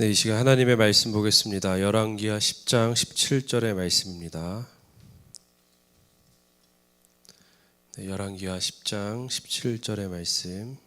네, 이 시간 하나님의 말씀 보겠습니다. 열왕기하 10장 17절의 말씀입니다. 네, 열왕기하 10장 17절의 말씀.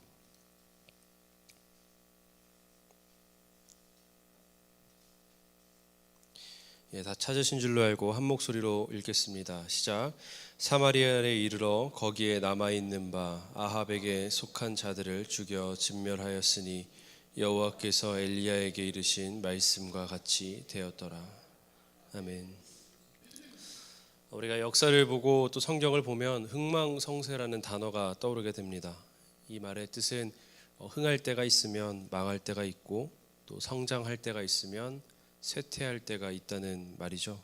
예, 다 찾으신 줄로 알고 한 목소리로 읽겠습니다. 시작. 사마리아에 이르러 거기에 남아 있는 바 아합에게 속한 자들을 죽여 진멸하였으니 여호와께서 엘리야에게 이르신 말씀과 같이 되었더라. 아멘. 우리가 역사를 보고 또 성경을 보면 흥망성쇠라는 단어가 떠오르게 됩니다. 이 말의 뜻은 어, 흥할 때가 있으면 망할 때가 있고 또 성장할 때가 있으면 쇠퇴할 때가 있다는 말이죠.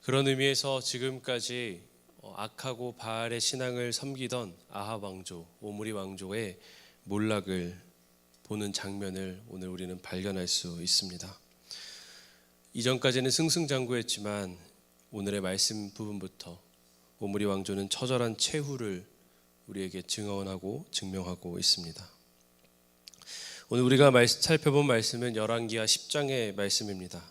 그런 의미에서 지금까지 어, 악하고 바알의 신앙을 섬기던 아합 왕조, 오므리 왕조의 몰락을 보는 장면을 오늘 우리는 발견할 수 있습니다. 이전까지는 승승장구했지만 오늘의 말씀 부분부터 오므리 왕조는 처절한 최후를 우리에게 증언하고 증명하고 있습니다. 오늘 우리가 살펴본 말씀은 열왕기하 10장의 말씀입니다.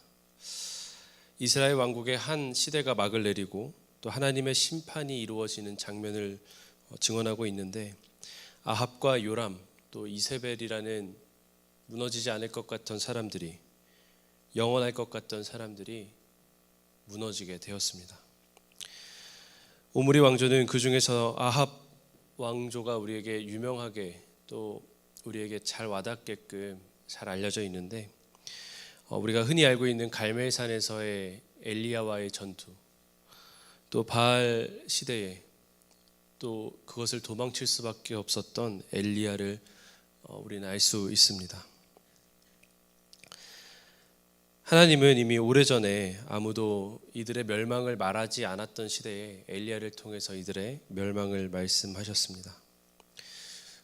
이스라엘 왕국의 한 시대가 막을 내리고 또 하나님의 심판이 이루어지는 장면을 어, 증언하고 있는데 아합과 요람 또 이세벨이라는 무너지지 않을 것 같던 사람들이 영원할 것 같던 사람들이 무너지게 되었습니다. 오므리 왕조는 그 중에서 아합 왕조가 우리에게 유명하게 또 우리에게 잘 와닿게끔 잘 알려져 있는데 어, 우리가 흔히 알고 있는 갈멜산에서의 엘리야와의 전투 또 바알 시대에 또 그것을 도망칠 수밖에 없었던 엘리야를 어, 우리는 알 수 있습니다. 하나님은 이미 오래전에 아무도 이들의 멸망을 말하지 않았던 시대에 엘리야를 통해서 이들의 멸망을 말씀하셨습니다.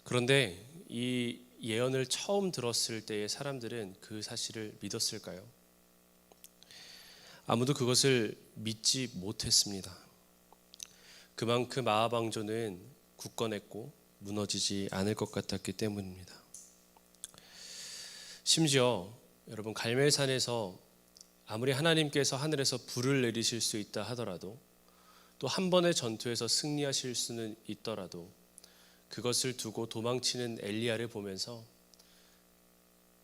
그런데 이 예언을 처음 들었을 때의 사람들은 그 사실을 믿었을까요? 아무도 그것을 믿지 못했습니다. 그만큼 아합 왕조는 굳건했고 무너지지 않을 것 같았기 때문입니다. 심지어 여러분 갈멜산에서 아무리 하나님께서 하늘에서 불을 내리실 수 있다 하더라도 또 한 번의 전투에서 승리하실 수는 있더라도 그것을 두고 도망치는 엘리야를 보면서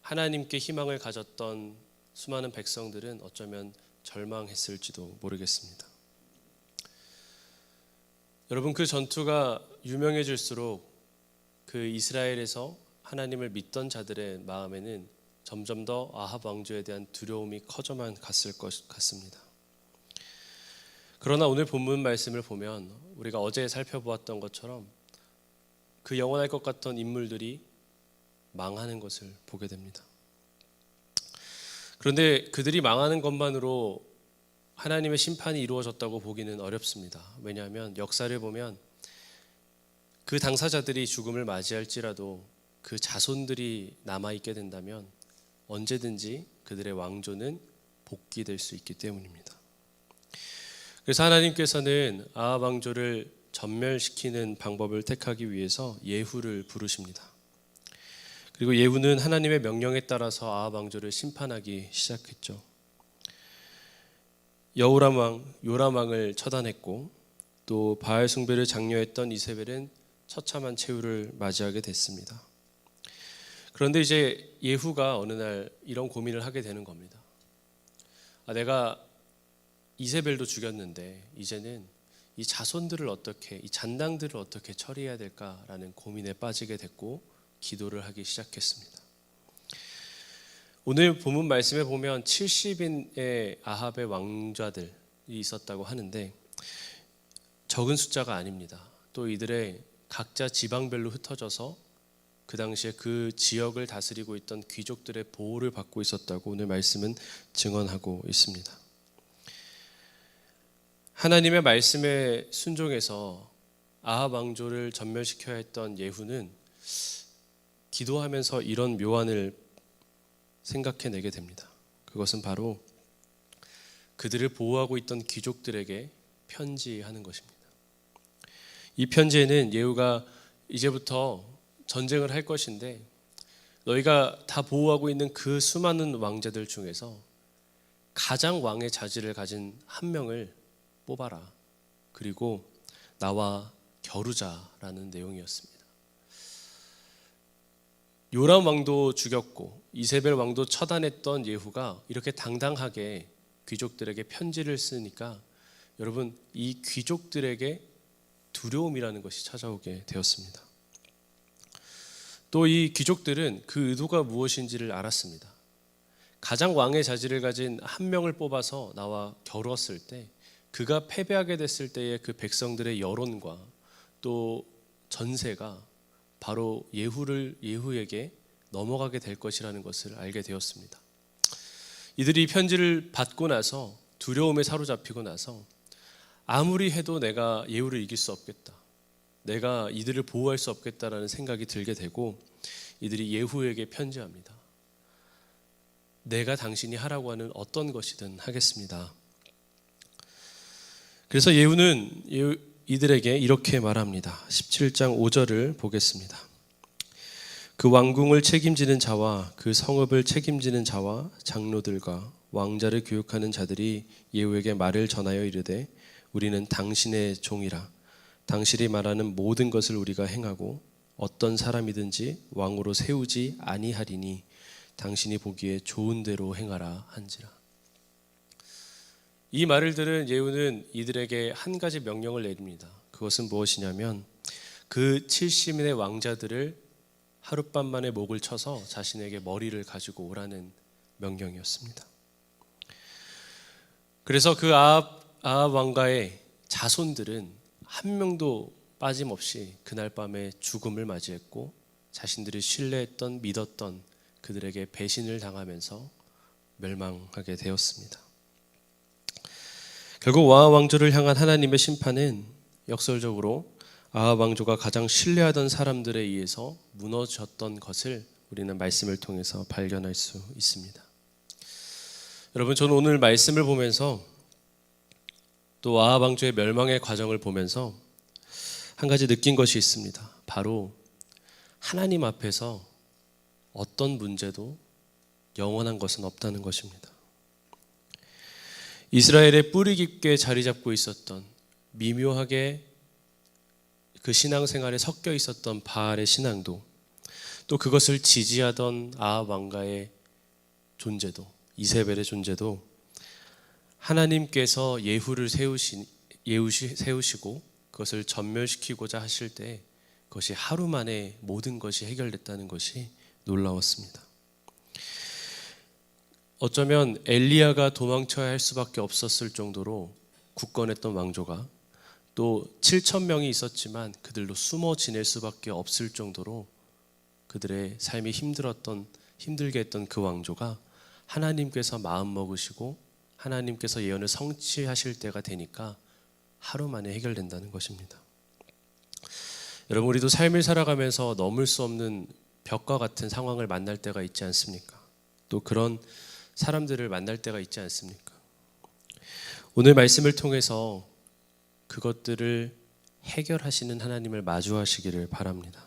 하나님께 희망을 가졌던 수많은 백성들은 어쩌면 절망했을지도 모르겠습니다. 여러분 그 전투가 유명해질수록 그 이스라엘에서 하나님을 믿던 자들의 마음에는 점점 더 아합 왕조에 대한 두려움이 커져만 갔을 것 같습니다. 그러나 오늘 본문 말씀을 보면 우리가 어제 살펴보았던 것처럼 그 영원할 것 같던 인물들이 망하는 것을 보게 됩니다. 그런데 그들이 망하는 것만으로 하나님의 심판이 이루어졌다고 보기는 어렵습니다. 왜냐하면 역사를 보면 그 당사자들이 죽음을 맞이할지라도 그 자손들이 남아 있게 된다면 언제든지 그들의 왕조는 복귀될 수 있기 때문입니다. 그래서 하나님께서는 아합 왕조를 전멸시키는 방법을 택하기 위해서 예후를 부르십니다. 그리고 예후는 하나님의 명령에 따라서 아합 왕조를 심판하기 시작했죠. 여호람 왕, 요람 왕을 처단했고 또 바알 숭배를 장려했던 이세벨은 처참한 최후를 맞이하게 됐습니다. 그런데 이제 예후가 어느 날 이런 고민을 하게 되는 겁니다. 아, 내가 이세벨도 죽였는데 이제는 이 자손들을 어떻게 이 잔당들을 어떻게 처리해야 될까라는 고민에 빠지게 됐고 기도를 하기 시작했습니다. 오늘 본문 말씀에 보면 70인의 아합의 왕자들이 있었다고 하는데 적은 숫자가 아닙니다. 또 이들의 각자 지방별로 흩어져서 그 당시에 그 지역을 다스리고 있던 귀족들의 보호를 받고 있었다고 오늘 말씀은 증언하고 있습니다. 하나님의 말씀에 순종해서 아합 왕조를 전멸시켜야 했던 예후는 기도하면서 이런 묘안을 생각해내게 됩니다. 그것은 바로 그들을 보호하고 있던 귀족들에게 편지하는 것입니다. 이 편지에는 예후가 이제부터 전쟁을 할 것인데 너희가 다 보호하고 있는 그 수많은 왕자들 중에서 가장 왕의 자질을 가진 한 명을 뽑아라. 그리고 나와 겨루자라는 내용이었습니다. 요람 왕도 죽였고 이세벨 왕도 처단했던 예후가 이렇게 당당하게 귀족들에게 편지를 쓰니까 여러분 이 귀족들에게 두려움이라는 것이 찾아오게 되었습니다. 또 이 귀족들은 그 의도가 무엇인지를 알았습니다. 가장 왕의 자질을 가진 한 명을 뽑아서 나와 겨루었을 때 그가 패배하게 됐을 때의 그 백성들의 여론과 또 전세가 바로 예후를 예후에게 넘어가게 될 것이라는 것을 알게 되었습니다. 이들이 편지를 받고 나서 두려움에 사로잡히고 나서 아무리 해도 내가 예후를 이길 수 없겠다. 내가 이들을 보호할 수 없겠다라는 생각이 들게 되고 이들이 예후에게 편지합니다. 내가 당신이 하라고 하는 어떤 것이든 하겠습니다. 그래서 예후는 예후- 이들에게 이렇게 말합니다. 17장 5절을 보겠습니다. 그 왕궁을 책임지는 자와 그 성읍을 책임지는 자와 장로들과 왕자를 교육하는 자들이 예후에게 말을 전하여 이르되 우리는 당신의 종이라 당신이 말하는 모든 것을 우리가 행하고 어떤 사람이든지 왕으로 세우지 아니하리니 당신이 보기에 좋은 대로 행하라 한지라. 이 말을 들은 예후는 이들에게 한 가지 명령을 내립니다. 그것은 무엇이냐면 그 70인의 왕자들을 하룻밤 만에 목을 쳐서 자신에게 머리를 가지고 오라는 명령이었습니다. 그래서 그 아합, 왕가의 자손들은 한 명도 빠짐없이 그날 밤에 죽음을 맞이했고 자신들이 신뢰했던 믿었던 그들에게 배신을 당하면서 멸망하게 되었습니다. 결국 와하 왕조를 향한 하나님의 심판은 역설적으로 아하 왕조가 가장 신뢰하던 사람들에 의해서 무너졌던 것을 우리는 말씀을 통해서 발견할 수 있습니다. 여러분 저는 오늘 말씀을 보면서 또 아하 왕조의 멸망의 과정을 보면서 한 가지 느낀 것이 있습니다. 바로 하나님 앞에서 어떤 문제도 영원한 것은 없다는 것입니다. 이스라엘의 뿌리 깊게 자리 잡고 있었던 미묘하게 그 신앙생활에 섞여 있었던 바알의 신앙도 또 그것을 지지하던 아합 왕가의 존재도 이세벨의 존재도 하나님께서 예후를 세우시 예우시 세우시고 그것을 전멸시키고자 하실 때 그것이 하루 만에 모든 것이 해결됐다는 것이 놀라웠습니다. 어쩌면 엘리야가 도망쳐야 할 수밖에 없었을 정도로 굳건했던 왕조가 또 7천 명이 있었지만 그들로 숨어 지낼 수밖에 없을 정도로 그들의 삶이 힘들었던 힘들게 했던 그 왕조가 하나님께서 마음 먹으시고 하나님께서 예언을 성취하실 때가 되니까 하루 만에 해결된다는 것입니다. 여러분 우리도 삶을 살아가면서 넘을 수 없는 벽과 같은 상황을 만날 때가 있지 않습니까? 또 그런 사람들을 만날 때가 있지 않습니까? 오늘 말씀을 통해서 그것들을 해결하시는 하나님을 마주하시기를 바랍니다.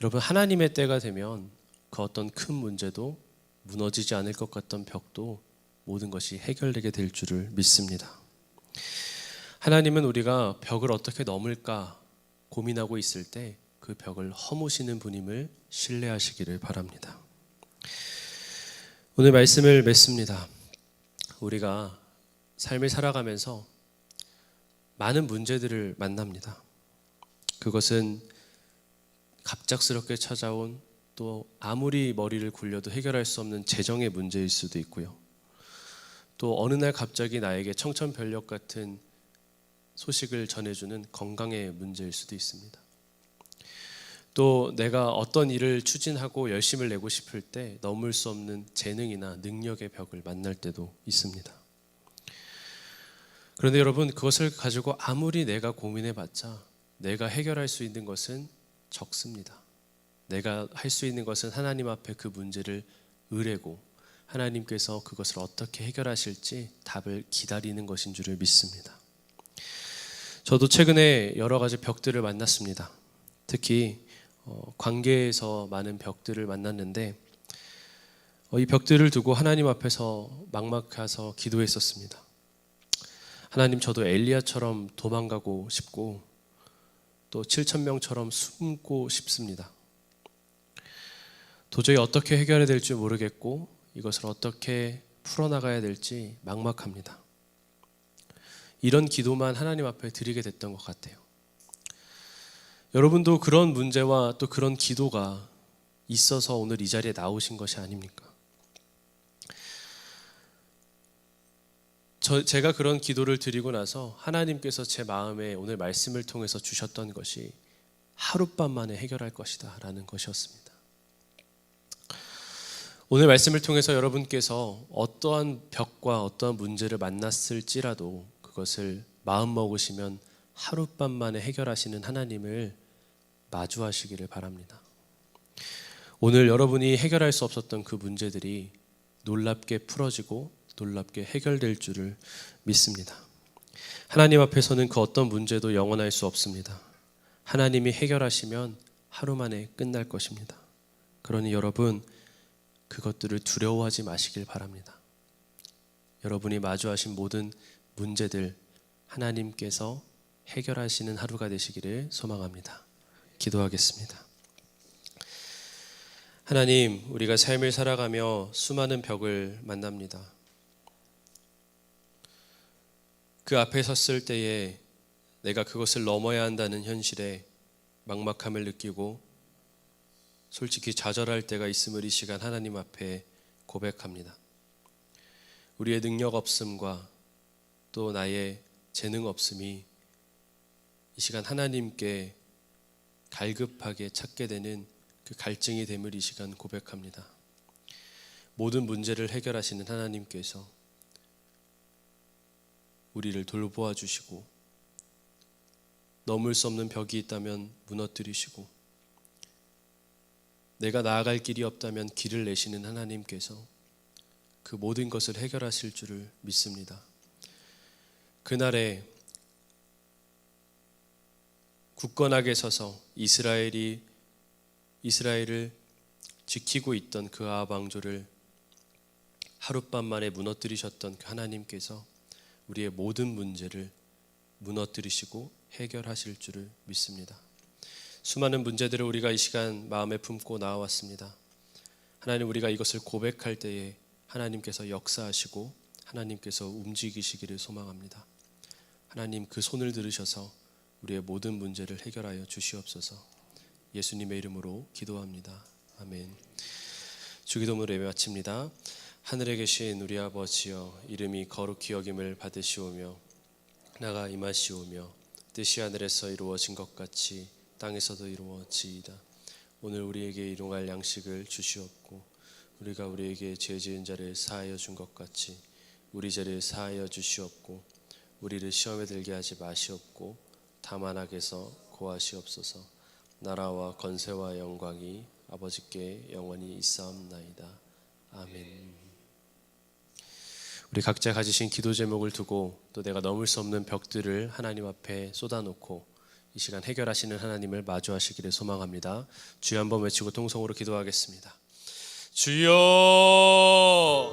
여러분 하나님의 때가 되면 그 어떤 큰 문제도 무너지지 않을 것 같던 벽도 모든 것이 해결되게 될 줄을 믿습니다. 하나님은 우리가 벽을 어떻게 넘을까 고민하고 있을 때 그 벽을 허무시는 분임을 신뢰하시기를 바랍니다. 오늘 말씀을 맺습니다. 우리가 삶을 살아가면서 많은 문제들을 만납니다. 그것은 갑작스럽게 찾아온 또 아무리 머리를 굴려도 해결할 수 없는 재정의 문제일 수도 있고요. 또 어느 날 갑자기 나에게 청천벽력 같은 소식을 전해주는 건강의 문제일 수도 있습니다. 또 내가 어떤 일을 추진하고 열심을 내고 싶을 때 넘을 수 없는 재능이나 능력의 벽을 만날 때도 있습니다. 그런데 여러분 그것을 가지고 아무리 내가 고민해 봤자 내가 해결할 수 있는 것은 적습니다. 내가 할 수 있는 것은 하나님 앞에 그 문제를 의뢰고 하나님께서 그것을 어떻게 해결하실지 답을 기다리는 것인 줄을 믿습니다. 저도 최근에 여러 가지 벽들을 만났습니다. 특히 어, 관계에서 많은 벽들을 만났는데 어, 이 벽들을 두고 하나님 앞에서 막막해서 기도했었습니다. 하나님 저도 엘리야처럼 도망가고 싶고 또 7천 명처럼 숨고 싶습니다. 도저히 어떻게 해결해야 될지 모르겠고 이것을 어떻게 풀어나가야 될지 막막합니다. 이런 기도만 하나님 앞에 드리게 됐던 것 같아요. 여러분도 그런 문제와 또 그런 기도가 있어서 오늘 이 자리에 나오신 것이 아닙니까? 저, 제가 그런 기도를 드리고 나서 하나님께서 제 마음에 오늘 말씀을 통해서 주셨던 것이 하룻밤 만에 해결할 것이다 라는 것이었습니다. 오늘 말씀을 통해서 여러분께서 어떠한 벽과 어떠한 문제를 만났을지라도 그것을 마음 먹으시면 하룻밤 만에 해결하시는 하나님을 마주하시기를 바랍니다. 오늘 여러분이 해결할 수 없었던 그 문제들이 놀랍게 풀어지고 놀랍게 해결될 줄을 믿습니다. 하나님 앞에서는 그 어떤 문제도 영원할 수 없습니다. 하나님이 해결하시면 하루 만에 끝날 것입니다. 그러니 여러분 그것들을 두려워하지 마시길 바랍니다. 여러분이 마주하신 모든 문제들 하나님께서 해결하시는 하루가 되시기를 소망합니다. 기도하겠습니다. 하나님, 우리가 삶을 살아가며 수많은 벽을 만납니다. 그 앞에 섰을 때에 내가 그것을 넘어야 한다는 현실에 막막함을 느끼고 솔직히 좌절할 때가 있음을 이 시간 하나님 앞에 고백합니다. 우리의 능력 없음과 또 나의 재능 없음이 이 시간 하나님께 갈급하게 찾게 되는 그 갈증이 됨을 이 시간 고백합니다. 모든 문제를 해결하시는 하나님께서 우리를 돌보아 주시고 넘을 수 없는 벽이 있다면 무너뜨리시고 내가 나아갈 길이 없다면 길을 내시는 하나님께서 그 모든 것을 해결하실 줄을 믿습니다. 그날에 굳건하게 서서 이스라엘이 이스라엘을 지키고 있던 그 아합 왕조를 하룻밤 만에 무너뜨리셨던 그 하나님께서 우리의 모든 문제를 무너뜨리시고 해결하실 줄을 믿습니다. 수많은 문제들을 우리가 이 시간 마음에 품고 나와왔습니다. 하나님 우리가 이것을 고백할 때에 하나님께서 역사하시고 하나님께서 움직이시기를 소망합니다. 하나님 그 손을 들으셔서 우리의 모든 문제를 해결하여 주시옵소서. 예수님의 이름으로 기도합니다. 아멘. 주기도문을 예배 마칩니다. 하늘에 계신 우리 아버지여 이름이 거룩히 여김을 받으시오며 나가 임하시오며 뜻이 하늘에서 이루어진 것 같이 땅에서도 이루어지이다. 오늘 우리에게 일용할 양식을 주시옵고 우리가 우리에게 죄 지은 자를 사하여 준 것 같이 우리 죄를 사하여 주시옵고 우리를 시험에 들게 하지 마시옵고 다만 악에서 고하시옵소서 나라와 건세와 영광이 아버지께 영원히 있사옵나이다 아멘. 우리 각자 가지신 기도 제목을 두고 또 내가 넘을 수 없는 벽들을 하나님 앞에 쏟아놓고 이 시간 해결하시는 하나님을 마주하시기를 소망합니다. 주여 한번 외치고 통성으로 기도하겠습니다. 주여